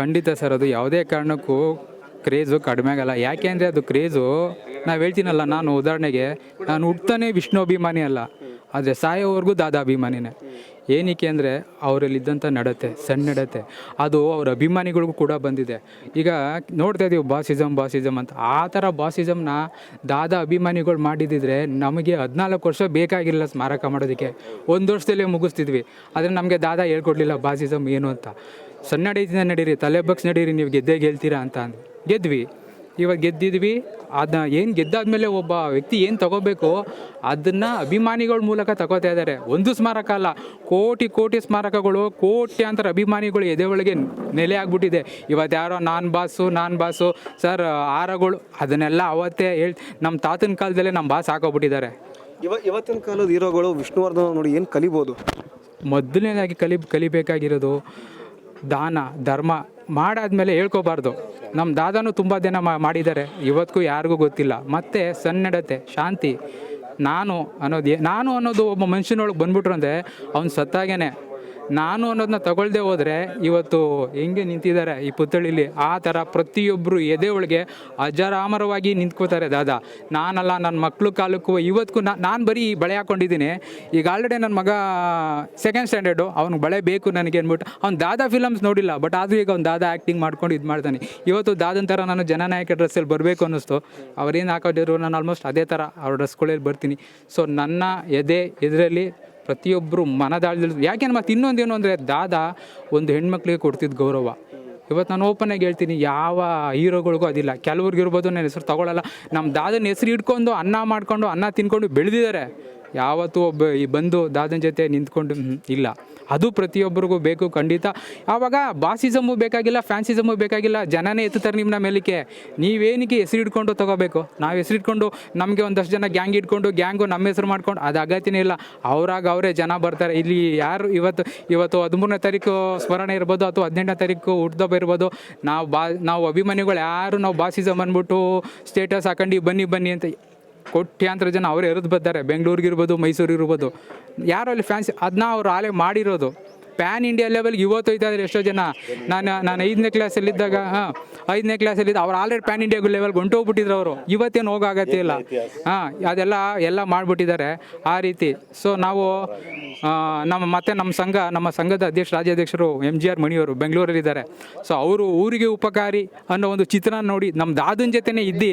ಖಂಡಿತ ಸರ್, ಅದು ಯಾವುದೇ ಕಾರಣಕ್ಕೂ ಕ್ರೇಜು ಕಡಿಮೆ ಆಗಲ್ಲ. ಯಾಕೆ ಅಂದರೆ ಅದು ಕ್ರೇಜು ನಾವು ಹೇಳ್ತೀನಲ್ಲ, ನಾನು ಉದಾಹರಣೆಗೆ, ನಾನು ಹುಟ್ತಾನೆ ವಿಷ್ಣು ಅಭಿಮಾನಿ ಅಲ್ಲ, ಆದರೆ ಸಾಯೋವರೆಗೂ ದಾದಾ ಅಭಿಮಾನಿನೇ. ಏನಕ್ಕೆ ಅಂದರೆ ಅವರಲ್ಲಿದ್ದಂಥ ನಡತೆ, ಸಣ್ಣ ನಡತೆ. ಅದು ಅವ್ರ ಅಭಿಮಾನಿಗಳಿಗೂ ಕೂಡ ಬಂದಿದೆ. ಈಗ ನೋಡ್ತಾ ಇದ್ದೀವಿ ಬಾಸಿಸಮ್ ಬಾಸಿಸಮ್ ಅಂತ. ಆ ಥರ ಬಾಸಿಸಮ್ನ ದಾದಾ ಅಭಿಮಾನಿಗಳು ಮಾಡಿದ್ದಿದ್ರೆ ನಮಗೆ ಹದಿನಾಲ್ಕು ವರ್ಷ ಬೇಕಾಗಿಲ್ಲ ಸ್ಮಾರಕ ಮಾಡೋದಕ್ಕೆ. ಒಂದು ವರ್ಷದಲ್ಲೇ ಮುಗಿಸ್ತಿದ್ವಿ. ಆದರೆ ನಮಗೆ ದಾದಾ ಹೇಳ್ಕೊಡ್ಲಿಲ್ಲ ಬಾಸಿಸಮ್ ಏನು ಅಂತ. ಸಣ್ಣ ನಡೀತಿಂದ ನಡೀರಿ ತಲೆ ಬಗ್ಸ್ ನಡೀರಿ ನೀವು ಗೆದ್ದೇ ಗೆಲ್ತೀರಾ ಅಂತ ಅಂದು ಗೆದ್ವಿ. ಇವಾಗ ಗೆದ್ದಿದ್ವಿ. ಅದನ್ನ ಏನು ಗೆದ್ದಾದ್ಮೇಲೆ ಒಬ್ಬ ವ್ಯಕ್ತಿ ಏನು ತಗೋಬೇಕು ಅದನ್ನು ಅಭಿಮಾನಿಗಳ ಮೂಲಕ ತಗೋತಾ ಇದ್ದಾರೆ ಒಂದು ಸ್ಮಾರಕ ಅಲ್ಲ ಕೋಟಿ ಕೋಟಿ ಸ್ಮಾರಕಗಳು ಕೋಟ್ಯಾಂತರ ಅಭಿಮಾನಿಗಳು ಎದೆ ಒಳಗೆ ನೆಲೆ ಆಗ್ಬಿಟ್ಟಿದೆ. ಇವತ್ತು ಯಾರೋ ನಾನ್ ಬಾಸು ನಾನ್ ಬಾಸು ಸರ್ ಆರಗಳು ಅದನ್ನೆಲ್ಲ ಅವತ್ತೇ ಹೇಳಿ ನಮ್ಮ ತಾತನ ಕಾಲದಲ್ಲೇ ನಮ್ಮ ಬಾಸ್ ಹಾಕೋಬಿಟ್ಟಿದ್ದಾರೆ ಇವ ಇವತ್ತಿನ ಕಾಲದ ಹೀರೋಗಳು ವಿಷ್ಣುವರ್ಧನ್ ನೋಡಿ ಏನು ಕಲಿಬೋದು? ಮೊದಲನೇದಾಗಿ ಕಲಿ ಕಲಿಬೇಕಾಗಿರೋದು ದಾನ, ಧರ್ಮ ಮಾಡಾದ್ಮೇಲೆ ಹೇಳ್ಕೋಬಾರ್ದು. ನಮ್ಮ ದಾದಾನು ತುಂಬ ದಿನ ಮಾಡಿದ್ದಾರೆ. ಇವತ್ತಿಗೂ ಯಾರಿಗೂ ಗೊತ್ತಿಲ್ಲ. ಮತ್ತೆ ಸನ್ನಡತೆ, ಶಾಂತಿ. ನಾನು ಅನ್ನೋದು ನಾನು ಅನ್ನೋದು ಒಬ್ಬ ಮನುಷ್ಯನೊಳಗೆ ಬಂದ್ಬಿಟ್ರು ಅಂದರೆ ಅವ್ನು ಸತ್ತಾಗೇನೆ. ನಾನು ಅನ್ನೋದನ್ನ ತಗೊಳ್ದೆ ಹೋದ್ರೆ ಇವತ್ತು ಹೆಂಗೆ ನಿಂತಿದ್ದಾರೆ ಈ ಪುತ್ಥಳಿಲಿ? ಆ ಥರ ಪ್ರತಿಯೊಬ್ಬರು ಎದೆ ಒಳಗೆ ಅಜರಾಮರವಾಗಿ ನಿಂತ್ಕೋತಾರೆ ದಾದಾ. ನಾನಲ್ಲ ನನ್ನ ಮಕ್ಕಳು ಕಾಲಕ್ಕೂ ಇವತ್ತಿಗೂ ನಾನು ಬರೀ ಬಳೆ ಹಾಕೊಂಡಿದ್ದೀನಿ. ಈಗ ಆಲ್ರೆಡಿ ನನ್ನ ಮಗ ಸೆಕೆಂಡ್ ಸ್ಟ್ಯಾಂಡರ್ಡು ಅವ್ನಿಗೆ ಬಳೆ ಬೇಕು ನನಗೆ ಅಂದ್ಬಿಟ್ಟು, ಅವ್ನು ದಾದಾ ಫಿಲಮ್ಸ್ ನೋಡಿಲ್ಲ ಬಟ್ ಆದರೂ ಈಗ ಅವ್ನು ದಾದಾ ಆ್ಯಕ್ಟಿಂಗ್ ಮಾಡ್ಕೊಂಡು ಇದು ಮಾಡ್ತಾನೆ. ಇವತ್ತು ದಾದನ್ ಥರ ನಾನು ಜನನಾಯಕ ಡ್ರೆಸ್ಸಲ್ಲಿ ಬರಬೇಕು ಅನ್ನಿಸ್ತು. ಅವ್ರೇನು ಹಾಕೋದಿದ್ರು ನಾನು ಆಲ್ಮೋಸ್ಟ್ ಅದೇ ಥರ ಅವ್ರ ಡ್ರೆಸ್ಗಳಲ್ಲಿ ಬರ್ತೀನಿ. ಸೊ ನನ್ನ ಎದೆ ಎದುರಲ್ಲಿ ಪ್ರತಿಯೊಬ್ಬರು ಮನದಾಳದಲ್ಲಿ ಯಾಕೆ ಮತ್ತೆ ಇನ್ನೊಂದೇನು ಅಂದರೆ ದಾದಾ ಒಂದು ಹೆಣ್ಮಕ್ಳಿಗೆ ಕೊಡ್ತಿದ್ದ ಗೌರವ. ಇವತ್ತು ನಾನು ಓಪನಾಗಿ ಹೇಳ್ತೀನಿ, ಯಾವ ಹೀರೋಗಳಿಗೂ ಅದಿಲ್ಲ. ಕೆಲವ್ರಿಗಿರ್ಬೋದು ನನ್ನ ಹೆಸರು ತಗೊಳ್ಳಲ್ಲ ನಮ್ಮ ದಾದನ ಹೆಸರು ಇಟ್ಕೊಂಡು ಅನ್ನ ಮಾಡ್ಕೊಂಡು ಅನ್ನ ತಿನ್ಕೊಂಡು ಬೆಳೆದಿದ್ದಾರೆ ಯಾವತ್ತೂ ಒಬ್ಬ ಈ ಬಂದು ದಾದನ ಜೊತೆ ನಿಂತ್ಕೊಂಡು ಇಲ್ಲ. ಅದು ಪ್ರತಿಯೊಬ್ಬರಿಗೂ ಬೇಕು, ಖಂಡಿತ. ಆವಾಗ ಬಾಸಿಸಮು ಬೇಕಾಗಿಲ್ಲ ಫ್ಯಾನ್ಸಿಸಮು ಬೇಕಾಗಿಲ್ಲ, ಜನನೇ ಎತ್ತುತ್ತಾರೆ ನಿಮ್ಮನ್ನ ಮೇಲಕ್ಕೆ. ನೀವೇನಕ್ಕೆ ಹೆಸರು ಇಟ್ಕೊಂಡು ತಗೋಬೇಕು? ನಾವು ಹೆಸರು ಇಟ್ಕೊಂಡು ನಮಗೆ ಒಂದಷ್ಟು ಜನ ಗ್ಯಾಂಗ್ ಇಟ್ಕೊಂಡು ಗ್ಯಾಂಗು ನಮ್ಮ ಹೆಸರು ಮಾಡ್ಕೊಂಡು ಅದು ಅಗತ್ಯನೇ ಇಲ್ಲ. ಅವ್ರಾಗ ಅವರೇ ಜನ ಬರ್ತಾರೆ. ಇಲ್ಲಿ ಯಾರು ಇವತ್ತು ಇವತ್ತು ಹದಿಮೂರನೇ ತಾರೀಕು ಸ್ಮರಣೆ ಇರ್ಬೋದು ಅಥವಾ ಹದಿನೆಂಟನೇ ತಾರೀಕು ಹುಟ್ಟಿದಬ್ಬ ಇರ್ಬೋದು. ನಾವು ಬಾ, ನಾವು ಅಭಿಮಾನಿಗಳು ಯಾರು? ನಾವು ಬಾಸಿಸಮ್ ಅಂದ್ಬಿಟ್ಟು ಸ್ಟೇಟಸ್ ಹಾಕೊಂಡು ಬನ್ನಿ ಬನ್ನಿ ಅಂತ ಕೋಟ್ಯಾಂತರ ಜನ ಅವರೇ ಎರೆದು ಬರ್ತಾರೆ. ಮೈಸೂರಿಗೆ ಇರ್ಬೋದು. ಯಾರು ಅಲ್ಲಿ ಫ್ಯಾನ್ಸ್ ಅದನ್ನ ಅವ್ರು ಆಲೇ ಮಾಡಿರೋದು. ಪ್ಯಾನ್ ಇಂಡಿಯಾ ಲೆವೆಲ್ಗೆ ಇವತ್ತು ಹೋಯ್ತಾ ಇದ್ದಾರೆ ಎಷ್ಟೋ ಜನ. ನಾನು ನಾನು ಐದನೇ ಕ್ಲಾಸಲ್ಲಿದ್ದಾಗ ಹಾಂ, ಐದನೇ ಕ್ಲಾಸಲ್ಲಿದ್ದ ಅವ್ರು ಆಲ್ರೆಡಿ ಪ್ಯಾನ್ ಇಂಡಿಯಾ ಲೆವೆಲ್ಗೆ ಹೊಂಟೋಗ್ಬಿಟ್ಟಿದ್ರು ಅವರು. ಇವತ್ತೇನು ಹೋಗಾಗತ್ತೆ ಇಲ್ಲ. ಹಾಂ, ಅದೆಲ್ಲ, ಎಲ್ಲ ಮಾಡಿಬಿಟ್ಟಿದ್ದಾರೆ ಆ ರೀತಿ. ಸೊ ನಾವು ನಮ್ಮ, ಮತ್ತೆ ನಮ್ಮ ಸಂಘ, ನಮ್ಮ ಸಂಘದ ಅಧ್ಯಕ್ಷ, ರಾಜ್ಯಾಧ್ಯಕ್ಷರು ಎಂ ಜಿ ಆರ್ ಮಣಿಯವರು ಬೆಂಗಳೂರಲ್ಲಿದ್ದಾರೆ. ಸೊ ಅವರು ಊರಿಗೆ ಉಪಕಾರಿ ಅನ್ನೋ ಒಂದು ಚಿತ್ರ ನೋಡಿ ನಮ್ಮ ದಾದನ ಜೊತೆನೇ ಇದ್ದು.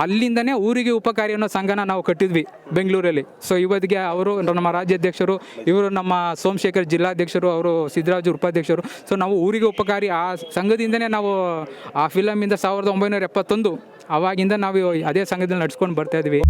ಅಲ್ಲಿಂದನೇ ಊರಿಗೆ ಉಪಕಾರಿ ಅನ್ನೋ ಸಂಘನ ನಾವು ಕಟ್ಟಿದ್ವಿ ಬೆಂಗಳೂರಲ್ಲಿ. ಸೊ ಇವತ್ತಿಗೆ ಅವರು ನಮ್ಮ ರಾಜ್ಯಾಧ್ಯಕ್ಷರು, ಇವರು ನಮ್ಮ ಸೋಮಶೇಖರ್ ಜಿಲ್ಲಾಧ್ಯಕ್ಷರು, ಅವರು ಸಿದ್ದರಾಜು ಉಪಾಧ್ಯಕ್ಷರು. ಸೊ ನಾವು ಊರಿಗೆ ಉಪಕಾರಿ ಆ ಸಂಘದಿಂದನೇ ನಾವು ಆ ಫಿಲಮಿಂದ ಸಾವಿರದ ಒಂಬೈನೂರ ಎಪ್ಪತ್ತೊಂದು ಅವಾಗಿಂದ ನಾವು ಅದೇ ಸಂಘದಲ್ಲಿ ನಡ್ಸ್ಕೊಂಡು ಬರ್ತಾ ಇದ್ವಿ.